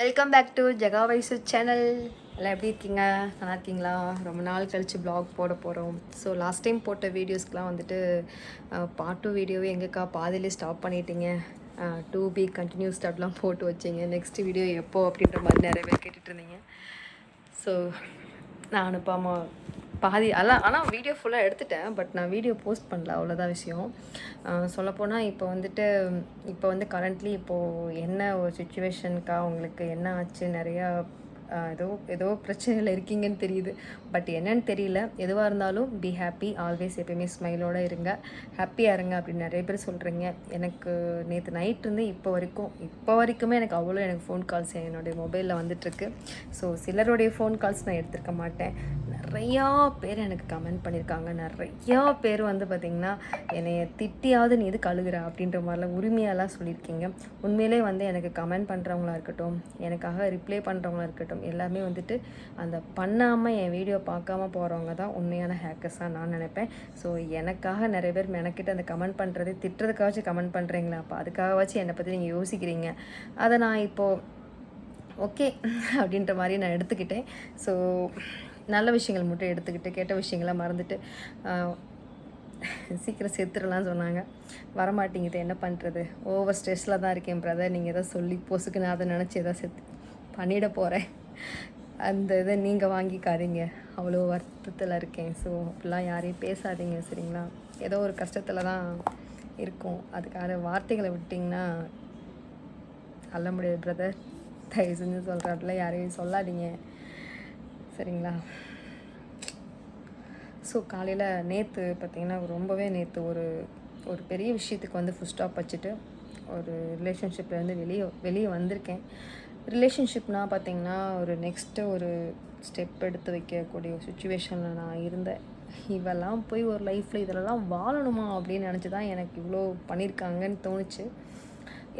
Welcome back to Jega Vaisu channel எல்லாம் எப்படி இருக்கீங்க? நல்லா இருக்கீங்களா? ரொம்ப நாள் கழித்து ப்ளாக் போட போகிறோம் ஸோ லாஸ்ட் டைம் போட்ட வீடியோஸ்க்கெலாம் வந்துட்டு பார்ட் டூ வீடியோவே எங்கேக்கா பாதிலே ஸ்டாப் பண்ணிட்டீங்க? டூ பி கண்டினியூ ஸ்டாப்லாம் போட்டு வச்சிங்க. நெக்ஸ்ட் வீடியோ எப்போ அப்படின்ற மாதிரி நிறைய பேர் கேட்டுட்ருந்தீங்க ஸோ நான் அனுப்பாமல் பாதி அதான் ஆனால் வீடியோ ஃபுல்லாக எடுத்துட்டேன் பட் நான் வீடியோ போஸ்ட் பண்ணல அவ்வளோதான் விஷயம். சொல்லப்போனால் இப்போ வந்துட்டு இப்போ வந்து கரண்ட்லி இப்போது என்ன ஒரு சுச்சுவேஷனுக்கா உங்களுக்கு என்ன ஆச்சு? நிறையா ஏதோ ஏதோ பிரச்சனையில் இருக்கீங்கன்னு தெரியுது. பட் என்னன்னு தெரியல. எதுவாக இருந்தாலும் பி ஹாப்பி ஆல்வேஸ் எப்பயுமே ஸ்மைலோடு இருங்க. ஹாப்பியாக இருங்க அப்படின்னு நிறைய பேர் சொல்கிறீங்க எனக்கு நேற்று நைட்டிருந்து இப்போ வரைக்கும் இப்போ வரைக்குமே எனக்கு அவ்வளோ எனக்கு ஃபோன் கால்ஸ் என்னுடைய மொபைலில் வந்துட்டுருக்கு. ஸோ சிலருடைய ஃபோன் கால்ஸ் நான் எடுத்திருக்க மாட்டேன். நிறையா பேர் எனக்கு கமெண்ட் பண்ணியிருக்காங்க நிறையா பேர் வந்து பார்த்திங்கன்னா என்னைய திட்டியாவது நீ இது கழுகுற அப்படின்ற மாதிரிலாம் உரிமையாலாம் சொல்லியிருக்கீங்க. உண்மையிலே வந்து எனக்கு கமெண்ட் பண்ணுறவங்களா இருக்கட்டும் எனக்காக ரிப்ளை பண்ணுறவங்களா இருக்கட்டும் எல்லாமே வந்துட்டு அந்த பண்ணாமல் என் வீடியோ பார்க்காம போகிறவங்க தான் உண்மையான ஹேக்கர்ஸாக நான் நினைப்பேன். ஸோ எனக்காக நிறைய பேர் மெனக்கிட்டு அந்த கமெண்ட் பண்ணுறது திட்டுறதுக்காச்சும் கமெண்ட் பண்ணுறீங்களா அப்போ அதுக்காகவாச்சும் என்னை பற்றி நீங்கள் யோசிக்கிறீங்க. அதை நான் இப்போது ஓகே அப்படின்ற மாதிரி நான் எடுத்துக்கிட்டேன். ஸோ நல்ல விஷயங்கள் மட்டும் எடுத்துக்கிட்டு கெட்ட விஷயங்களை மறந்துட்டு சீக்கிரம் செத்துடலாம் சொன்னாங்க. வரமாட்டேங்குது என்ன பண்ணுறது ஓவர் ஸ்ட்ரெஸ்ஸில் தான் இருக்கேன் பிரதர் நீங்கள் எதாவது சொல்லி பொசுக்கு நான் அதை நினச்சி எதாவது செத்து பண்ணிட போகிறேன் அந்த இதை நீங்கள் வாங்கிக்காதீங்க. அவ்வளோ வருத்தத்தில் இருக்கேன். ஸோ அப்படிலாம் யாரையும் பேசாதீங்க சரிங்களா? ஏதோ ஒரு கஷ்டத்தில் தான் இருக்கும். அதுக்கான வார்த்தைகளை விட்டிங்கன்னா அல்ல முடியாது பிரதர் தயவு செஞ்சு சொல்கிறாப்புல யாரையும் சொல்லாதீங்க. சரிங்களா? ஸோ காலையில் நேற்று பார்த்திங்கன்னா ரொம்பவே நேற்று ஒரு ஒரு பெரிய விஷயத்துக்கு வந்து ஃபுல் ஸ்டாப் வச்சுட்டு ஒரு ரிலேஷன்ஷிப்லேருந்து வெளியே வெளியே வந்திருக்கேன். ரிலேஷன்ஷிப்னால் பார்த்திங்கன்னா ஒரு நெக்ஸ்ட்டு ஒரு ஸ்டெப் எடுத்து வைக்கக்கூடிய சுச்சுவேஷனில் நான் இருந்தேன். இவெல்லாம் போய் ஒரு லைஃப்பில் இதிலலாம் வாழணுமா அப்படின்னு நினச்சி தான் எனக்கு இவ்வளோ பண்ணியிருக்காங்கன்னு தோணுச்சு.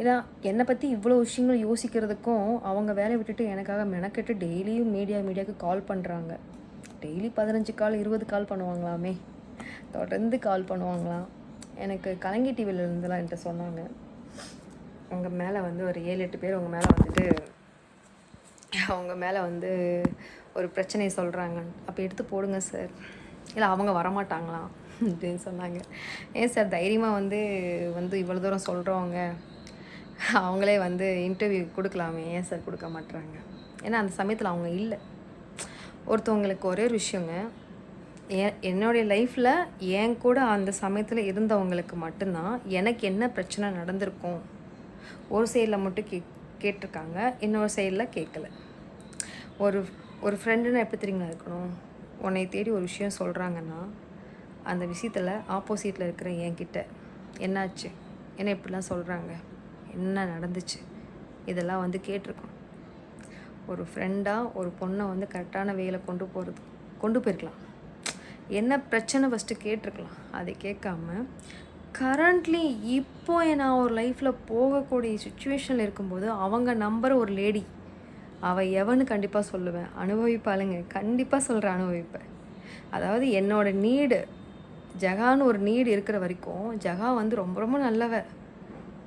ஏன்னா என்னை பற்றி இவ்வளோ விஷயங்கள் யோசிக்கிறதுக்கும் அவங்க வேலையை விட்டுட்டு எனக்காக மெனக்கெட்டு டெய்லியும் மீடியா மீடியாவுக்கு கால் பண்ணுறாங்க டெய்லி பதினஞ்சு கால் இருபது கால் பண்ணுவாங்களாமே. தொடர்ந்து கால் பண்ணுவாங்களாம். எனக்கு கலங்கி டிவியில் என்கிட்ட சொன்னாங்க. அவங்க மேலே வந்து ஒரு ஏழு எட்டு பேர் உங்கள் மேலே வந்துட்டு அவங்க மேலே வந்து ஒரு பிரச்சனையை சொல்கிறாங்க அப்போ எடுத்து போடுங்க சார் இல்லை அவங்க வரமாட்டாங்களாம் அப்படின்னு சொன்னாங்க. ஏன் சார் தைரியமாக வந்து வந்து இவ்வளோ தூரம் சொல்கிறவங்க அவங்களே வந்து இன்டர்வியூ கொடுக்கலாமே. ஏன் சார் கொடுக்க மாட்டுறாங்க ஏன்னா அந்த சமயத்தில் அவங்க இல்லை. ஒருத்தவங்களுக்கு ஒரே ஒரு விஷயங்க. என்னுடைய லைஃப்பில் என் கூட அந்த சமயத்தில் இருந்தவங்களுக்கு மட்டும்தான் எனக்கு என்ன பிரச்சனை நடந்திருக்கும்? ஒரு சைடில் மட்டும் கே கேட்டிருக்காங்க. இன்னொரு சைடில் கேட்கல ஒரு ஒரு ஃப்ரெண்டுன்னு எப்படி தெரியுங்களா இருக்கணும்? உன்னை தேடி ஒரு விஷயம் சொல்கிறாங்கன்னா அந்த விஷயத்தில் ஆப்போசிட்டில் இருக்கிற என்கிட்ட என்னாச்சு? என்ன இப்படிலாம் சொல்கிறாங்க என்ன நடந்துச்சு? இதெல்லாம் வந்து கேட்டிருக்கோம் ஒரு ஃப்ரெண்டாக ஒரு பொண்ணை வந்து கரெக்டான வேலை கொண்டு போகிறது கொண்டு போயிருக்கலாம். என்ன பிரச்சனை ஃபஸ்ட்டு கேட்டிருக்கலாம். அதை கேட்காம கரண்ட்லி இப்போ நான் ஒரு லைஃப்பில் போகக்கூடிய சுச்சுவேஷனில் இருக்கும்போது அவங்க நம்புற ஒரு லேடி அவள் எவன்னு கண்டிப்பாக சொல்லுவேன். அனுபவிப்பாளுங்க. கண்டிப்பாக சொல்கிறேன் அனுபவிப்பேன் அதாவது என்னோடய நீடு ஜகான்னு ஒரு நீடு இருக்கிற வரைக்கும் ஜகா வந்து ரொம்ப ரொம்ப நல்லவ.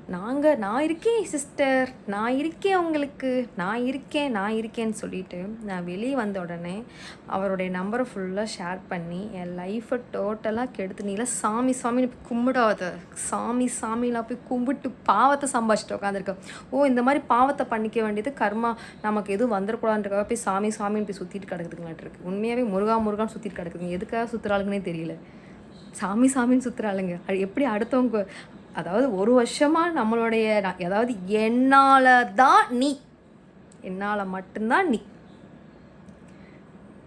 நாங்கள் நான் இருக்கேன் சிஸ்டர் நான் இருக்கேன் உங்களுக்கு. நான் இருக்கேன் நான் இருக்கேன்னு சொல்லிட்டு நான் வெளியே வந்த உடனே அவருடைய நம்பரை ஃபுல்லாக ஷேர் பண்ணி என் லைஃப்பை டோட்டலாக கெடுத்து நீலாம் சாமி சாமின்னு போய் கும்பிடாத. சாமி சாமிலாம் போய் கும்பிட்டு பாவத்தை சம்பாதிச்சுட்டு உட்காந்துருக்க ஓ இந்த மாதிரி பாவத்தை பண்ணிக்க வேண்டியது கர்மா. நமக்கு எதுவும் வந்துடக்கூடாதுன்றக்காக போய் சாமி சாமின்னு போய் சுற்றிட்டு கிடக்குதுங்களாட்டு இருக்கு. உண்மையாகவே முருகா முருகான்னு சுற்றிட்டு கிடக்குதுங்க. எதுக்காக சுற்றுறாளுங்கன்னே தெரியல. சாமி சாமின்னு சுற்றுறாளுங்க அது எப்படி அடுத்தவங்க அதாவது ஒரு வருஷமாக நம்மளுடைய நான் அதாவது என்னால் தான் நீ. என்னால் மட்டும்தான் நீ.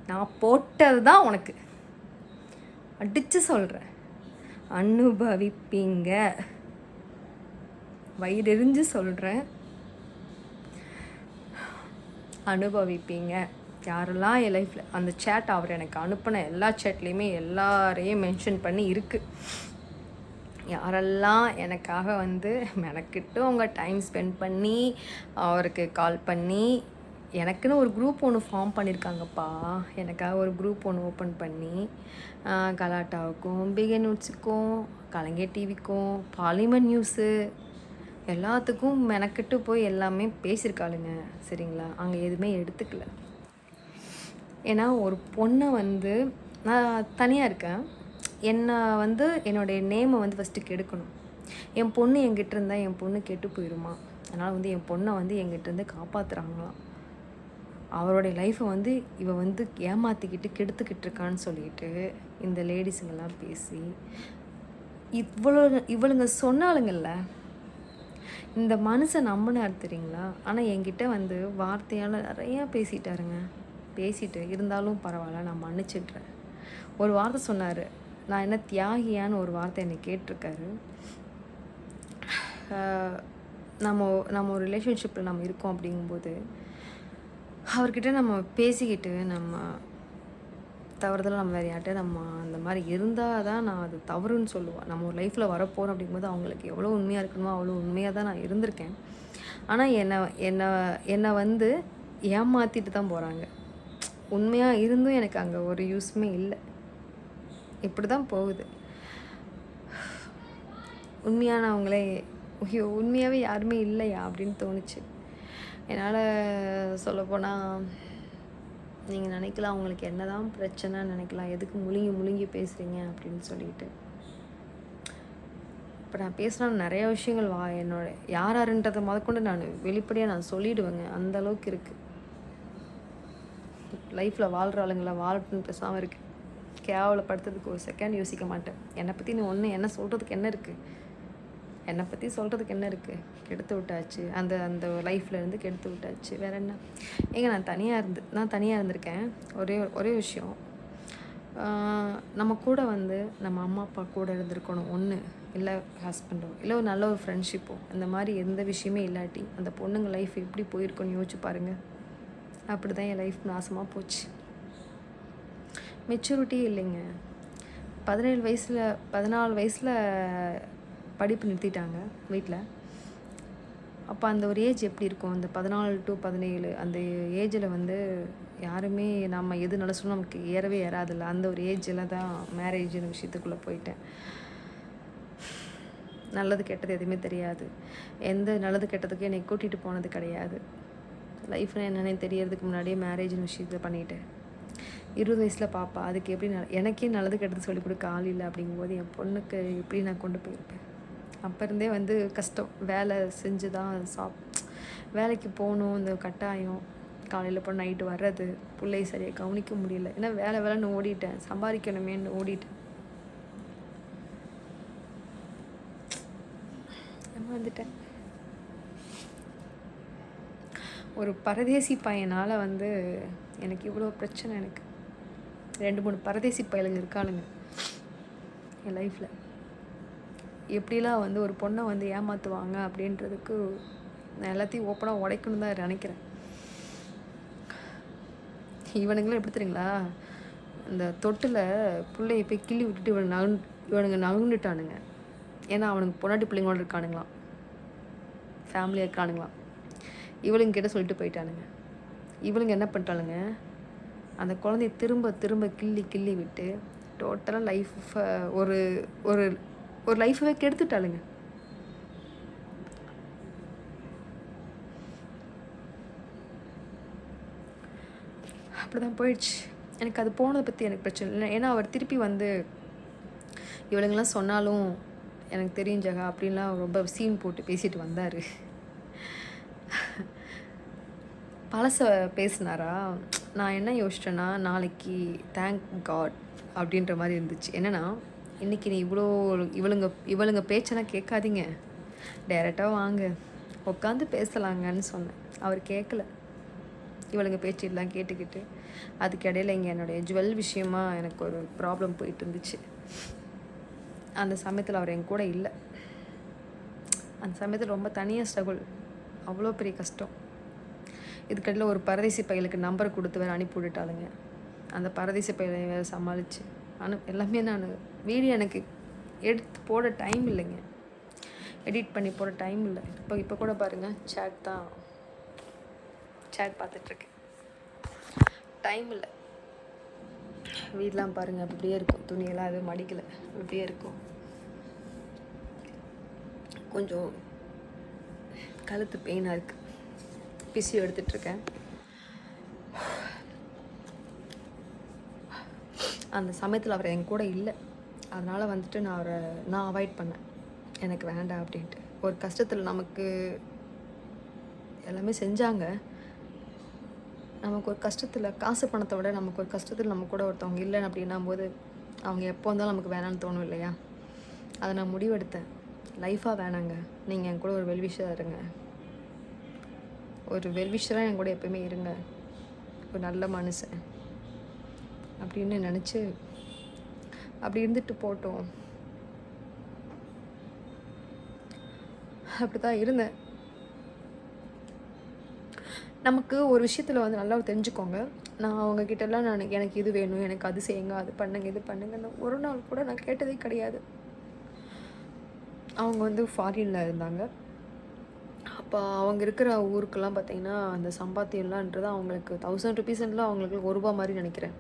நான் போட்டது தான் உனக்கு. அடித்து சொல்கிறேன் அனுபவிப்பீங்க. வயிறெறிஞ்சு சொல்கிறேன் அனுபவிப்பீங்க. யாரெல்லாம் என் லைஃப்பில் அந்த சேட் அவர் எனக்கு அனுப்பின எல்லா சேட்லேயுமே எல்லாரையும் மென்ஷன் பண்ணி இருக்குது யாரெல்லாம் எனக்காக வந்து மெனக்கிட்டு அவங்க டைம் ஸ்பெண்ட் பண்ணி அவருக்கு கால் பண்ணி எனக்குன்னு ஒரு குரூப் ஒன்று ஃபார்ம் பண்ணியிருக்காங்கப்பா எனக்காக ஒரு குரூப் ஒன்று ஓப்பன் பண்ணி கலாட்டாவுக்கும் பிகே நியூஸுக்கும் கலைஞர் டிவிக்கும் பாலிமர் நியூஸு எல்லாத்துக்கும் மெனக்கிட்டு போய் எல்லாமே பேசியிருக்காளுங்க சரிங்களா? அங்கே எதுவுமே எடுத்துக்கல. ஏன்னா ஒரு பொண்ணை வந்து நான் தனியாக இருக்கேன். என்னை வந்து என்னுடைய நேமை வந்து ஃபஸ்ட்டு கெடுக்கணும். என் பொண்ணு என்கிட்ட இருந்தால் என் பொண்ணு கெட்டு போயிடுமா அதனால் வந்து என் பொண்ணை வந்து என்கிட்ட இருந்து காப்பாற்றுறாங்களாம் அவருடைய லைஃப்பை வந்து இவ வந்து ஏமாற்றிக்கிட்டு கெடுத்துக்கிட்டு இருக்கான்னு சொல்லிட்டு இந்த லேடிஸுங்கெல்லாம் பேசி இவ்வளோ இவளுங்க சொன்னாலுங்கள்ல இந்த மனுஷன் நம்பினார் தெரியுங்களா? ஆனால் என்கிட்ட வந்து வார்த்தையால் நிறையா பேசிட்டாருங்க. பேசிட்டு இருந்தாலும் பரவாயில்ல நான் மன்னிச்சிடுறேன். ஒரு வார்த்தை சொன்னார் நான் என்ன தியாகியான்னு ஒரு வார்த்தை என்னை கேட்டிருக்காரு. நம்ம நம்ம ஒரு ரிலேஷன்ஷிப்பில் நம்ம இருக்கோம் அப்படிங்கும்போது அவர்கிட்ட நம்ம பேசிக்கிட்டு நம்ம தவறுதலாக நம்ம வேறு யார்கிட்ட நம்ம அந்த மாதிரி இருந்தால் தான் நான் அது தவறுன்னு சொல்லுவேன். நம்ம ஒரு லைஃப்பில் வரப்போகிறோம் அப்படிங்கும்போது அவங்களுக்கு எவ்வளோ உண்மையாக இருக்கணுமோ அவ்வளோ உண்மையாக தான் நான் இருந்திருக்கேன். ஆனால் என்னை என்னை என்னை வந்து ஏமாற்றிட்டு தான் போகிறாங்க உண்மையாக இருந்தும் எனக்கு அங்கே ஒரு யூஸுமே இல்லை. இப்படி தான் போகுது உண்மையானவங்களே ஐயோ உண்மையாகவே யாருமே இல்லையா அப்படின்னு தோணுச்சு. என்னால் சொல்லப்போனால் நீங்கள் நினைக்கலாம் உங்களுக்கு என்னதான் பிரச்சனை நினைக்கலாம் எதுக்கு முழுங்கி முழுங்கி பேசுகிறீங்க அப்படின்னு சொல்லிட்டு. இப்போ நான் பேசினா நிறைய விஷயங்கள் வா என்னோட யார் யாருன்றதை முதற்கொண்டு நான் வெளிப்படையாக நான் சொல்லிடுவேங்க. அந்த அளவுக்கு இருக்குது லைஃப்பில் வாழ்கிற ஆளுங்களை வாழட்டும்னு பேசாமல் இருக்கு. கேவலப்படுத்துறதுக்கு ஒரு செகண்ட் யோசிக்க மாட்டேன். என்னை பற்றி நீ ஒன்று என்ன சொல்கிறதுக்கு என்ன இருக்குது என்னை பற்றி சொல்கிறதுக்கு என்ன இருக்குது கெடுத்து விட்டாச்சு. அந்த அந்த லைஃப்பில் இருந்து கெடுத்து விட்டாச்சு. வேற என்ன? ஏங்க நான் தனியாக இருந்து நான் தனியாக இருந்திருக்கேன். ஒரே ஒரே விஷயம். நம்ம கூட வந்து நம்ம அம்மா அப்பா கூட இருந்திருக்கணும். ஒன்று இல்லை ஹஸ்பண்டோ இல்லை ஒரு நல்ல ஒரு ஃப்ரெண்ட்ஷிப்போ அந்த மாதிரி எந்த விஷயமே இல்லாட்டி அந்த பொண்ணுங்க லைஃப் எப்படி போயிருக்கோன்னு யோசிச்சு பாருங்கள் அப்படி தான் என் லைஃப் நாசமாக போச்சு. மெச்சூரிட்டி இல்லைங்க. பதினேழு வயசில் பதினாலு வயசில் படிப்பு நிறுத்திட்டாங்க வீட்டில் அப்போ அந்த ஒரு ஏஜ் எப்படி இருக்கும்? அந்த பதினாலு டு பதினேழு அந்த ஏஜில் வந்து யாருமே நம்ம எது நினச்சோம் நமக்கு ஏறவே ஏறாதில்ல. அந்த ஒரு ஏஜில் தான் மேரேஜ்னு விஷயத்துக்குள்ளே போயிட்டேன். நல்லது கெட்டது எதுவுமே தெரியாது. எந்த நல்லது கெட்டதுக்கு என்னை கூட்டிகிட்டு போனது கிடையாது. லைஃப்னா என்னென்னு தெரியறதுக்கு முன்னாடியே மேரேஜ்னு விஷயத்தை பண்ணிட்டேன். இருபது வயசில் பாப்பா அதுக்கு எப்படி ந எனக்கே நல்லது கெட்டது சொல்லிக் கொடுக்க ஆள் இல்லை அப்படிங்கும்போது என் பொண்ணுக்கு எப்படி நான் கொண்டு போயிருப்பேன் அப்போ இருந்தே வந்து கஷ்டம். வேலை செஞ்சு தான் சாப் வேலைக்கு போகணும் இந்த கட்டாயம். காலையில் போய் நைட்டு வர்றது பிள்ளை சரியாக கவனிக்க முடியல. ஏன்னா வேலை வேலைன்னு ஓடிட்டேன். சம்பாதிக்கணுமேன்னு ஓடிட்டேன். வந்துட்டேன். ஒரு பரதேசி பையனால் வந்து எனக்கு இவ்வளோ பிரச்சனை எனக்கு. ரெண்டு மூணு பரதேசி பயலுங்க இருக்கானுங்க என் லைஃப்பில் எப்படிலாம் வந்து ஒரு பொண்ணை வந்து ஏமாற்றுவாங்க அப்படின்றதுக்கு நான் எல்லாத்தையும் ஓப்பனாக உடைக்கணும் தான் நினைக்கிறேன். இவனுங்களும் எப்படி தெரியுங்களா? இந்த தொட்டில் பிள்ளைய போய் கிள்ளி விட்டுட்டு இவன் நகு இவனுங்க நகுண்டுட்டானுங்க. ஏன்னா அவனுக்கு பொன்னாட்டி பிள்ளைங்களோட இருக்கானுங்களாம். ஃபேமிலியாக இருக்கானுங்களாம். இவளுங்க கிட்ட சொல்லிட்டு போயிட்டானுங்க. இவளுங்க என்ன பண்ணிட்டாளுங்க? அந்த குழந்தைய திரும்ப திரும்ப கிள்ளி கிள்ளி விட்டு டோட்டலாக லைஃப் ஒரு ஒரு ஒரு லைஃபவே கெடுத்துட்டாளுங்க. அப்படி தான் போயிடுச்சு. எனக்கு அது போனதை பற்றி எனக்கு பிரச்சனை இல்லை. ஏன்னா அவர் திருப்பி வந்து இவளுங்கெல்லாம் சொன்னாலும் எனக்கு தெரியும் ஜகா அப்படின்லாம் ரொம்ப சீன் போட்டு பேசிட்டு வந்தார். பழச பேசினாரா? நான் என்ன யோசிச்சேன்னா நாளைக்கு தேங்க் காட் அப்படின்ற மாதிரி இருந்துச்சு. என்னென்னா இன்றைக்கி நீ இவ்வளோ இவளுங்க இவளுங்க பேச்செல்லாம் கேட்காதீங்க. டைரெக்டாக வாங்க. உட்காந்து பேசலாங்கன்னு சொன்னேன். அவர் கேட்கல. இவளுங்க பேச்செல்லாம் கேட்டுக்கிட்டு அதுக்கிடையில் இங்கே என்னுடைய ஜுவல் விஷயமா எனக்கு ஒரு ப்ராப்ளம் போயிட்டு இருந்துச்சு. அந்த சமயத்தில் அவர் என் கூட இல்லை. அந்த சமயத்தில் ரொம்ப தனியாக ஸ்ட்ரகுள் அவ்வளோ பெரிய கஷ்டம். இதுக்கடையில் ஒரு பரதேசி பையலுக்கு நம்பர் கொடுத்து வேறு அனுப்பி விட்டுட்டாளுங்க. அந்த பரதேசி பையலை வேறு சமாளித்து அனு எல்லாமே நான் வீடியோ எனக்கு எடுத்து போட டைம் இல்லைங்க. எடிட் பண்ணி போட டைம் இல்லை. இப்போ இப்போ கூட பாருங்கள் சேட் தான். சேட் பார்த்துட்ருக்கேன் டைம் இல்லை. வீடெலாம் பாருங்கள் அப்படியே இருக்கும். துணியெல்லாம் எதுவும் மடிக்கலை. அப்படியே இருக்கும். கொஞ்சம் கழுத்து பெயினாக இருக்குது பிசியோ எடுத்துட்ருக்கேன் அந்த சமயத்தில் அவர் என் கூட இல்லை. அதனால் வந்துட்டு நான் அவரை நான் அவாய்ட் பண்ணேன். எனக்கு வேண்டாம் அப்படின்ட்டு. ஒரு கஷ்டத்தில் நமக்கு எல்லாமே செஞ்சாங்க. நமக்கு ஒரு கஷ்டத்தில் காசு பணத்தை விட நமக்கு ஒரு கஷ்டத்தில் நம்ம கூட ஒருத்தவங்க இல்லைன்னு அப்படின்னும் போது அவங்க எப்போ வந்தாலும் நமக்கு வேணாம்னு தோணும் இல்லையா? அதை நான் முடிவெடுத்தேன். லைஃபாக வேணாங்க. நீங்கள் என் கூட ஒரு வெல்விஷாக இருங்க. ஒரு வெல்விஷராக என் கூட எப்போயுமே இருங்க. ஒரு நல்ல மனுஷன். அப்படின்னு நினச்சி அப்படி இருந்துட்டு போட்டோம். அப்படி தான் இருந்தேன். நமக்கு ஒரு விஷயத்தில் வந்து நல்லா தெரிஞ்சுக்கோங்க. நான் அவங்கக்கிட்டலாம் நான் எனக்கு இது வேணும் எனக்கு அது செய்யுங்க அது பண்ணுங்க இது பண்ணுங்கன்னு ஒரு நாள் கூட நான் கேட்டதே கிடையாது. அவங்க வந்து ஃபாரினில் இருந்தாங்க. அப்போ அவங்க இருக்கிற ஊருக்கெல்லாம் பார்த்தீங்கன்னா அந்த சம்பாத்தியம்லான்றது அவங்களுக்கு தௌசண்ட் ருபீஸ்லாம் அவங்களுக்கு ஒரு ரூபா மாதிரி நினைக்கிறேன்.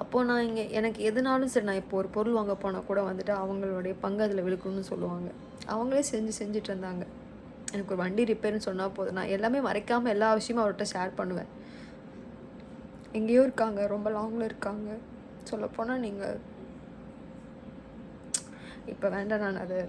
அப்போது நான் இங்கே எனக்கு எதுனாலும் சரி நான் இப்போ ஒரு பொருள் வாங்க போனால் கூட வந்துட்டு அவங்களுடைய பங்கு அதில் விழுக்கணும்னு சொல்லுவாங்க. அவங்களே செஞ்சு செஞ்சுட்டு இருந்தாங்க. எனக்கு ஒரு வண்டி ரிப்பேர்னு சொன்னால் போதும். நான் எல்லாமே மறைக்காமல் எல்லா விஷயமும் அவர்கிட்ட ஷேர் பண்ணுவேன். எங்கேயோ இருக்காங்க ரொம்ப லாங்கில் இருக்காங்க. சொல்லப்போனால் நீங்கள் இப்போ வேண்டாம் நான் அதை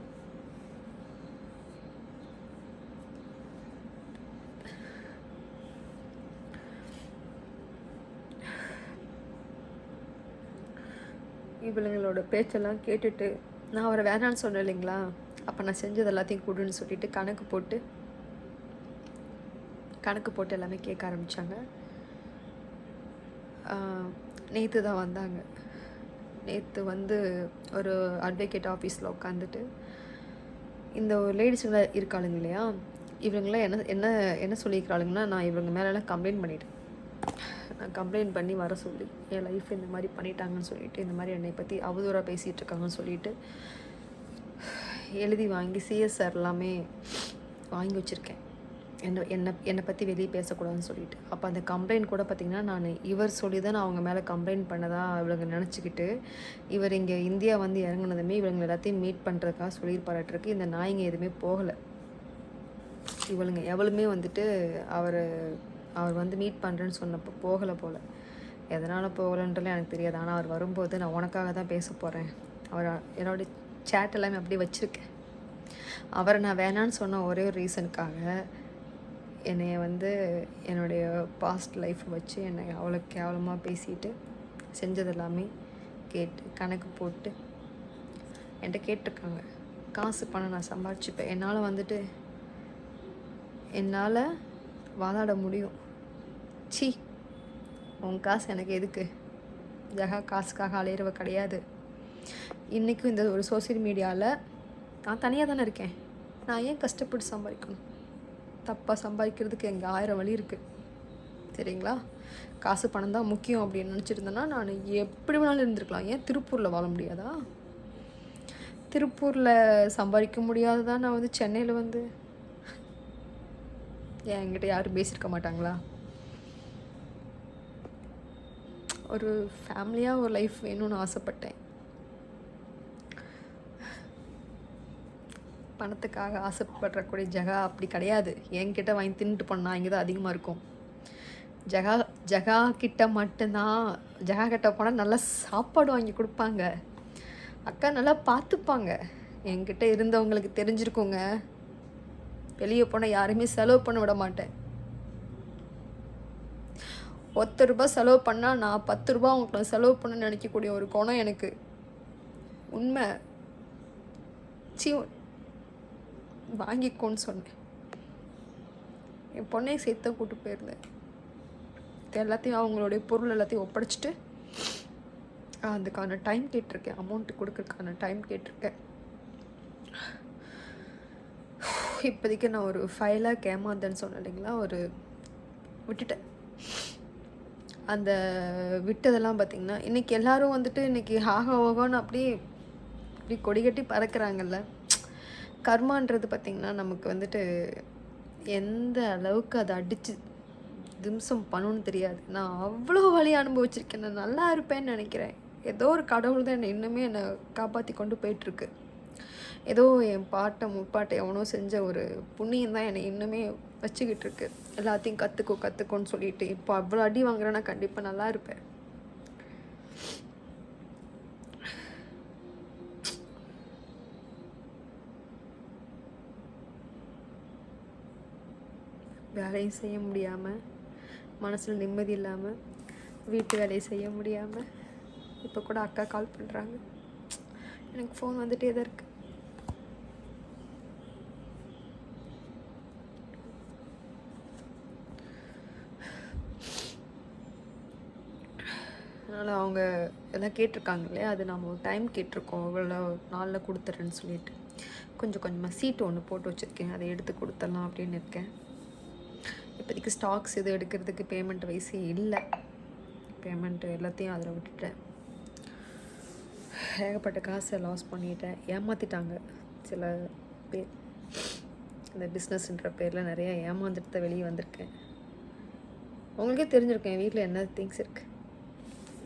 இவளுங்களோட பேச்செல்லாம் கேட்டுட்டு நான் அவரை வேணான்னு சொன்னேன் இல்லைங்களா? அப்போ நான் செஞ்சது எல்லாத்தையும் கொடுன்னு சொல்லிட்டு கணக்கு போட்டு கணக்கு போட்டு எல்லாமே கேட்க ஆரம்பித்தாங்க நேற்று தான் வந்தாங்க. நேற்று வந்து ஒரு அட்வொகேட் ஆஃபீஸில் உட்காந்துட்டு இந்த லேடிஸுங்க இருக்காளுங்க இல்லையா? இவங்களாம் என்ன என்ன என்ன சொல்லியிருக்கிறாளுங்கன்னா நான் இவங்க மேலெல்லாம் கம்ப்ளைண்ட் பண்ணிட்டேன். நான் கம்ப்ளைண்ட் பண்ணி வர சொல்லி என் லைஃப் இந்த மாதிரி பண்ணிட்டாங்கன்னு சொல்லிட்டு இந்த மாதிரி என்னை பற்றி அவதூறாக பேசிகிட்டு இருக்காங்கன்னு சொல்லிட்டு எழுதி வாங்கி சிஎஸ்ஆர் எல்லாமே வாங்கி வச்சுருக்கேன். என்னை என்னை என்னை பற்றி வெளியே பேசக்கூடாதுன்னு சொல்லிட்டு. அப்போ அந்த கம்ப்ளைண்ட் கூட பார்த்திங்கன்னா நான் இவர் சொல்லி தான் நான் அவங்க மேலே கம்ப்ளைண்ட் பண்ணதாக இவங்க நினச்சிக்கிட்டு இவர் இங்கே இந்தியா வந்து இறங்குனதுமே இவங்க எல்லாத்தையும் மீட் பண்ணுறதுக்காக சொல்லியிருப்பாராட்டிருக்கு இந்த நாய்ங்க எதுவுமே போகலை. இவளுங்க எவளுமே வந்துட்டு அவர் அவர் வந்து மீட் பண்ணுறேன்னு சொன்னப்போ போகலை போல். எதனால் போகலன்றது எனக்கு தெரியாது. ஆனால் அவர் வரும்போது நான் உனக்காக தான் பேச போகிறேன் அவர் என்னோடய சேட் எல்லாமே அப்படியே வச்சுருக்கேன். அவரை நான் வேணான்னு சொன்ன ஒரே ஒரு ரீசனுக்காக என்னைய வந்து என்னுடைய பாஸ்ட் லைஃப் வச்சு என்னை அவ்வளோ கேவலமாக பேசிட்டு செஞ்சது எல்லாமே கேட்டு கணக்கு போட்டு என்கிட்ட கேட்டிருக்காங்க. காசு பணம் நான் சம்பாரிச்சுப்பேன். என்னால் வந்துட்டு என்னால் வாதாட முடியும். சி உன் காசு எனக்கு எதுக்கு? ஜகா காசுக்காக அலையிறவ கிடையாது. இன்றைக்கும் இந்த ஒரு சோசியல் மீடியாவில் நான் தனியாக தானே இருக்கேன். நான் ஏன் கஷ்டப்பட்டு சம்பாதிக்கணும்? தப்பாக சம்பாதிக்கிறதுக்கு எங்கள் ஆயிரம் வழி இருக்குது சரிங்களா? காசு பணம் தான் முக்கியம் அப்படின்னு நினச்சிருந்தேன்னா நான் எப்படி வேணாலும் இருந்திருக்கலாம். ஏன் திருப்பூரில் வாழ முடியாதா? திருப்பூரில் சம்பாதிக்க முடியாததா நான் வந்து சென்னையில் வந்து ஏன் என்கிட்ட யாரும் பேசியிருக்க மாட்டாங்களா? ஒரு ஃபேமிலியாக ஒரு லைஃப் வேணும்னு ஆசைப்பட்டேன். பணத்துக்காக ஆசைப்படுறக்கூடிய ஜகா அப்படி கிடையாது. என்கிட்ட வாங்கி தின்னுட்டு பண்ணால் இங்கே தான் அதிகமாக இருக்கும். ஜகா ஜகா கிட்ட மட்டும்தான் ஜகா கிட்ட போனால் நல்லா சாப்பாடு வாங்கி கொடுப்பாங்க. அக்கா நல்லா பார்த்துப்பாங்க. என்கிட்ட இருந்தவங்களுக்கு தெரிஞ்சிருக்கோங்க. வெளியே போனால் யாருமே செலவு பண்ண விட மாட்டேன். ஒத்த ரூபாய் செலவு பண்ணால் நான் பத்து ரூபா அவங்களுக்கு செலவு பண்ண நினைக்கக்கூடிய ஒரு குணம் எனக்கு. உண்மை. சி வாங்கிக்கோன்னு சொன்னேன். என் பொண்ணையும் சேர்த்து கூட்டு போயிருந்தேன். எல்லாத்தையும் அவங்களுடைய பொருள் எல்லாத்தையும் ஒப்படைச்சிட்டு அதுக்கான டைம் கேட்டிருக்கேன். அமௌண்ட்டு கொடுக்கறதுக்கான டைம் கேட்டிருக்கேன். இப்போதைக்கு நான் ஒரு ஃபைவ் லேக் ஏமாந்தேன்னு சொன்னேன் இல்லைங்களா? ஒரு விட்டுட்டேன். அந்த விட்டதெல்லாம் பார்த்திங்கன்னா இன்றைக்கி எல்லோரும் வந்துட்டு இன்றைக்கி ஆக ஓகோன்னு அப்படியே இப்படி கொடி கட்டி பறக்கிறாங்கல்ல. கர்மான்றது பார்த்திங்கன்னா நமக்கு வந்துட்டு எந்த அளவுக்கு அதை அடித்து திம்சம் பண்ணணும்னு தெரியாது. நான் அவ்வளோ வழி அனுபவிச்சிருக்கேன். நான் நல்லா இருப்பேன்னு நினைக்கிறேன். ஏதோ ஒரு கடவுள் தான் என்னை இன்னுமே என்னை காப்பாற்றி கொண்டு போயிட்டுருக்கு. ஏதோ என் பாட்டை முப்பாட்டை எவனோ செஞ்ச ஒரு புண்ணியம் தான் என்னை இன்னுமே வச்சுக்கிட்டு இருக்கு. எல்லாத்தையும் கற்றுக்கோ கற்றுக்கோன்னு சொல்லிட்டு இப்போ அவ்வளோ அடி வாங்குறேன்னா கண்டிப்பாக நல்லா இருப்பேன். வேலையும் செய்ய முடியாமல் மனசில் நிம்மதி இல்லாமல் வீட்டு வேலையை செய்ய முடியாமல் இப்போ கூட அக்கா கால் பண்ணுறாங்க எனக்கு ஃபோன் வந்துகிட்டே தான் இருக்குது அதனால் அவங்க எல்லாம் கேட்டிருக்காங்க இல்லையா? அது நம்ம டைம் கேட்டிருக்கோம். இவ்வளோ நாளில் கொடுத்துட்றேன்னு சொல்லிட்டு. கொஞ்சம் கொஞ்சமாக சீட்டு ஒன்று போட்டு வச்சுருக்கேன். அதை எடுத்து கொடுத்துடலாம் அப்படின்னு இருக்கேன். இப்போதைக்கு ஸ்டாக்ஸ் இது எடுக்கிறதுக்கு பேமெண்ட் வயசே இல்லை. பேமெண்ட் எல்லாத்தையும் அதில் விட்டுட்டேன். ஏகப்பட்ட காசை லாஸ் பண்ணிட்டேன். ஏமாற்றிட்டாங்க சில பேர். இந்த பிஸ்னஸ்ன்ற பேரில் நிறையா ஏமாந்துட்டு தான் வெளியே வந்திருக்கேன். உங்களுக்கே தெரிஞ்சிருக்கேன் என் வீட்டில் என்ன திங்ஸ் இருக்குது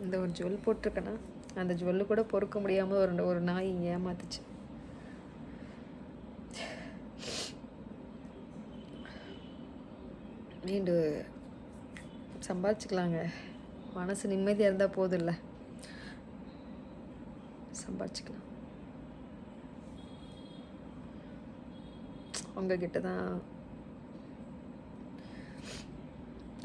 இந்த ஒரு ஜுவல் போட்டிருக்கேன்னா அந்த ஜுவல்லு கூட பொறுக்க முடியாமல் ஒரு ஒரு நாய் ஏமாத்துச்சு. மீண்டு சம்பாதிச்சுக்கலாங்க. மனசு நிம்மதியாக இருந்தால் போதும் இல்லை சம்பாதிச்சுக்கலாம். உங்ககிட்ட தான்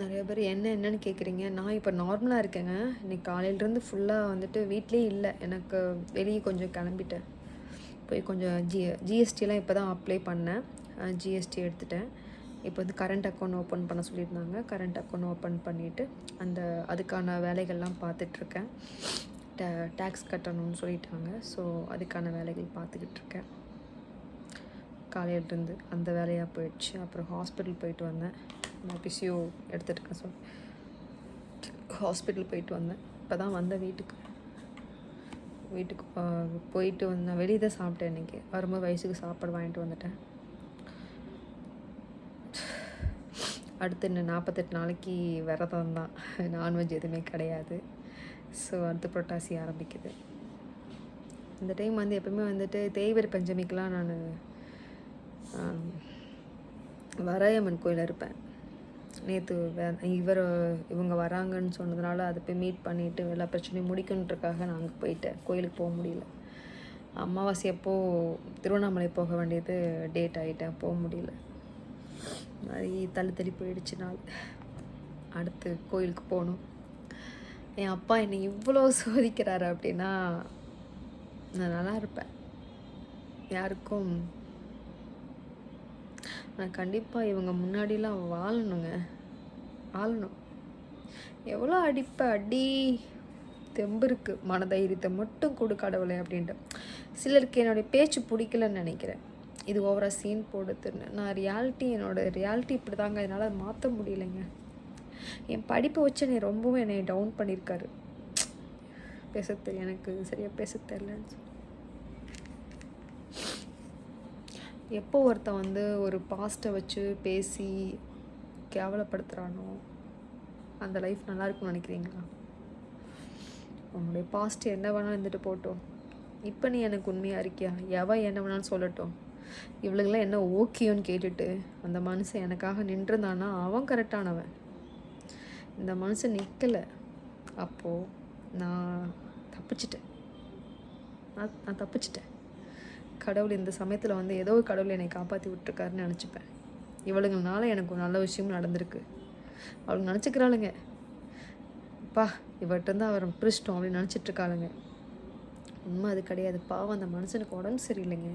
நிறைய பேர் என்ன என்னன்னு கேட்குறீங்க நான் இப்போ நார்மலாக இருக்கேங்க. இன்னைக்கு காலையிலேருந்து ஃபுல்லாக வந்துட்டு வீட்லேயே இல்லை. எனக்கு வெளியே கொஞ்சம் கிளம்பிட்டேன். போய் கொஞ்சம் ஜி ஜிஎஸ்டிலாம் இப்போ தான் அப்ளை பண்ணேன். ஜிஎஸ்டி எடுத்துட்டேன். இப்போ வந்து கரண்ட் அக்கௌண்ட் ஓப்பன் பண்ண சொல்லியிருந்தாங்க. கரண்ட் அக்கௌண்ட் ஓப்பன் பண்ணிவிட்டு அந்த அதுக்கான வேலைகள்லாம் பார்த்துட்ருக்கேன். டே டேக்ஸ் கட்டணும்னு சொல்லிட்டாங்க. ஸோ அதுக்கான வேலைகள் பார்த்துக்கிட்டு இருக்கேன் காலையிலேருந்து அந்த வேலையாக போயிடுச்சு. அப்புறம் ஹாஸ்பிட்டல் போயிட்டு வந்தேன். நான் பிசியோ எடுத்துகிட்டு இருக்கேன் ஹாஸ்பிட்டல் போயிட்டு வந்தேன். இப்போ தான் வந்தேன் வீட்டுக்கு வீட்டுக்கு போயிட்டு வந்தேன். வெளியே தான் சாப்பிட்டேன் இன்றைக்கி வரும்போது வயசுக்கு சாப்பாடு வாங்கிட்டு வந்துட்டேன். அடுத்து இன்னும் நாற்பத்தெட்டு நாளைக்கு விரதம் தான். நான்வெஜ் எதுவுமே கிடையாது. ஸோ அடுத்து புரட்டாசி ஆரம்பிக்குது. இந்த டைம் வந்து எப்பவுமே வந்துட்டு தேய்வர் பஞ்சமிக்கெலாம் நான் வராயம்மன் கோயில் இருப்பேன். நேற்று வே இவர் இவங்க வராங்கன்னு சொன்னதுனால அதை போய் மீட் பண்ணிவிட்டு எல்லா பிரச்சனையும் முடிக்கணுன்றக்காக நான் அங்கே போயிட்டேன். கோயிலுக்கு போக முடியல. அமாவாசை அப்போது திருவண்ணாமலை போக வேண்டியது டேட் ஆகிட்டேன் போக முடியல. மாதிரி தள்ளி தள்ளி போயிடுச்சு நாள். அடுத்து கோயிலுக்கு போகணும். என் அப்பா என்னை இவ்வளோ சோதிக்கிறாரு அப்படின்னா நான் நல்லா இருப்பேன். யாருக்கும் நான் கண்டிப்பாக இவங்க முன்னாடிலாம் வாழணுங்க. வாழணும் எவ்வளோ அடிப்பை அடி? தெம்பு இருக்குது மனதைரியத்தை மட்டும் கொடு கடவுளை அப்படின்ட்டு. சிலருக்கு என்னுடைய பேச்சு பிடிக்கலன்னு நினைக்கிறேன். இது ஓவராக சீன் போடுதுன்னு. நான் ரியாலிட்டி என்னோட ரியாலிட்டி இப்படி தாங்க அதை மாற்ற முடியலைங்க. என் படிப்பை வச்சு என்னை ரொம்பவும் என்னை டவுன் பண்ணியிருக்காரு. பேச தெரியும் எனக்கு சரியாக பேச தெரிலன்னு சொல்லி. எப்போ ஒருத்தன் வந்து ஒரு பாஸ்ட்டை வச்சு பேசி கேவலப்படுத்துகிறானோ அந்த லைஃப் நல்லா இருக்கும்னு நினைக்கிறீங்களா? உன்னுடைய பாஸ்ட் என்ன வேணாலும் இருந்துட்டு போட்டோம் இப்போ நீ எனக்கு உண்மையாக இருக்கியா? எவன் என்ன வேணாலும் சொல்லட்டும். இவளுக்கெல்லாம் என்ன ஓகேன்னு கேட்டுட்டு அந்த மனுஷன் எனக்காக நின்றுருந்தான்னா அவன் கரெக்டானவன் இந்த மனுஷன் நிற்கலை அப்போது நான் தப்பிச்சிட்டேன். நான் நான் தப்பிச்சிட்டேன். கடவுள் இந்த சமயத்தில் வந்து ஏதோ ஒரு கடவுள் என்னை காப்பாற்றி விட்டுருக்காருன்னு நினச்சிப்பேன். இவளுங்கனால எனக்கு ஒரு நல்ல விஷயம் நடந்திருக்கு. அவளுங்க நினச்சிக்கிறாளுங்க. அப்பா இவர்கிட்ட அவர் பிரிச்சிட்டோம் அப்படின்னு நினச்சிட்டு இருக்காளுங்க உண்மை அது கிடையாது. பாவம் அந்த மனுஷனுக்கு உடம்பு சரியில்லைங்க.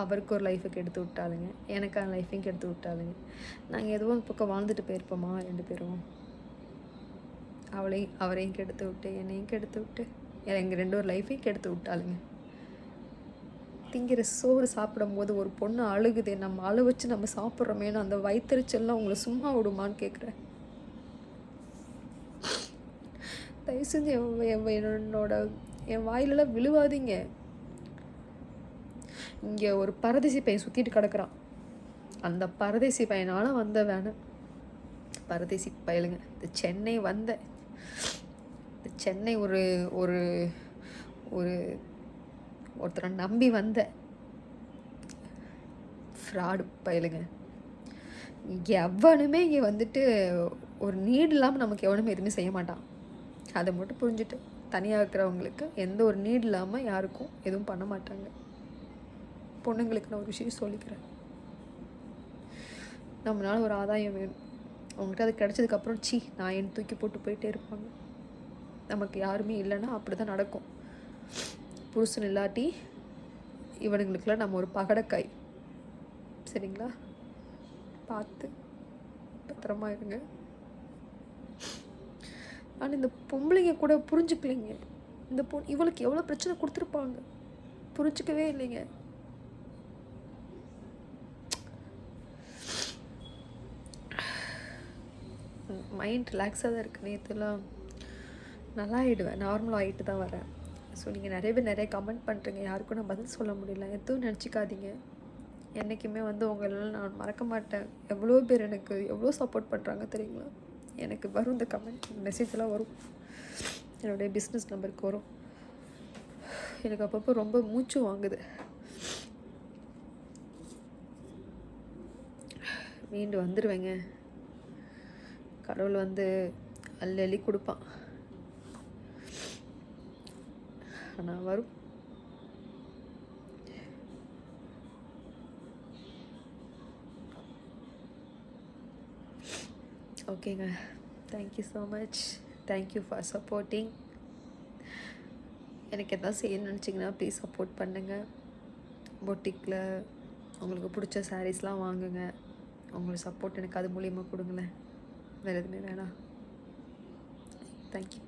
அவருக்கு ஒரு லைஃபை கெடுத்து விட்டாளுங்க. எனக்கான லைஃபையும் கெடுத்து விட்டாளுங்க. நாங்கள் எதுவும் பக்கம் வாழ்ந்துட்டு போயிருப்போமா ரெண்டு பேரும். அவளையும் அவரையும் கெடுத்து விட்டு என்னையும் கெடுத்து விட்டு. எங்கள் ரெண்டு ஒரு லைஃபையும் கெடுத்து விட்டாளுங்க. திங்கிற சோறு சாப்பிடும்போது ஒரு பொண்ணு அழுகுதே நம்ம அழு வச்சு நம்ம சாப்பிட்றோமேனு அந்த வயிற்றுச்செல்லாம் உங்களை சும்மா விடுமான்னு கேட்குறேன் தயவு செஞ்சு என் என் என்னோட என் வாயிலெல்லாம் விழுவாதீங்க. இங்கே ஒரு பரதேசி பையன் சுற்றிட்டு கிடக்குறான். அந்த பரதேசி பையனால் வந்த வேணும் பரதேசி பயலுங்க இந்த சென்னை வந்த சென்னை ஒரு ஒரு ஒரு ஒருத்தரை நம்பி வந்தேன் ஃப்ராடு பயலுங்க. எவனுமே இங்கே வந்துட்டு ஒரு நீடு இல்லாமல் நமக்கு எவனுமே எதுவுமே செய்ய மாட்டான். அதை மட்டும் புரிஞ்சுட்டு தனியாக இருக்கிறவங்களுக்கு எந்த ஒரு நீடு இல்லாமல் யாருக்கும் எதுவும் பண்ண மாட்டாங்க. பொண்ணுங்களுக்கு நான் ஒரு விஷயம் சொல்லிக்கிறேன். நம்மளால ஒரு ஆதாயம் வேணும். அவங்ககிட்ட அது கிடச்சதுக்கப்புறம் சி நான் என் தூக்கி போட்டு போயிட்டே இருப்பாங்க. நமக்கு யாருமே இல்லைன்னா அப்படி தான் நடக்கும். புருஷன் இல்லாட்டி இவனுங்களுக்குலாம் நம்ம ஒரு பகடக்காய். சரிங்களா? பார்த்து பத்திரமா இருங்க. ஆனால் இந்த பொம்பளைங்க கூட புரிஞ்சுக்கலைங்க. இந்த பொ இவளுக்கு எவ்வளோ பிரச்சனை கொடுத்துருப்பாங்க. புரிஞ்சுக்கவே இல்லைங்க. மைண்ட் ரிலாக்ஸாக தான் இருக்குது நேற்றுலாம் நல்லா ஆகிடுவேன் நார்மல் ஆகிட்டு தான் வரேன். ஸோ நீங்கள் நிறைய பேர் நிறைய கமெண்ட் பண்ணுறீங்க யாருக்கும் நான் பதில் சொல்ல முடியல. எதுவும் நினச்சிக்காதீங்க. என்றைக்குமே வந்து உங்களால் நான் மறக்க மாட்டேன். எவ்வளோ பேர் எனக்கு எவ்வளோ சப்போர்ட் பண்ணுறாங்க தெரியுங்களா? எனக்கு வரும் இந்த கமெண்ட் மெசேஜெலாம் வரும். என்னுடைய பிஸ்னஸ் நம்பருக்கு வரும். எனக்கு அப்பப்போ ரொம்ப மூச்சு வாங்குது. மீண்டு வந்துடுவேங்க கடவுள் வந்து அள்ளி அள்ளி கொடுப்பான். ஆனால் வரும். ஓகேங்க. Thank you so much thank you for supporting எனக்கு எதாவது செய்யணும்னு நினச்சிங்கன்னா ப்ளீஸ் சப்போர்ட் பண்ணுங்கள் பொட்டிக்கில் உங்களுக்கு பிடிச்ச சாரீஸ்லாம் வாங்குங்க. உங்களுக்கு சப்போர்ட் எனக்கு அது மூலியமாக கொடுங்களேன். வேறு எதுவுமே வேணாம். தேங்க்யூ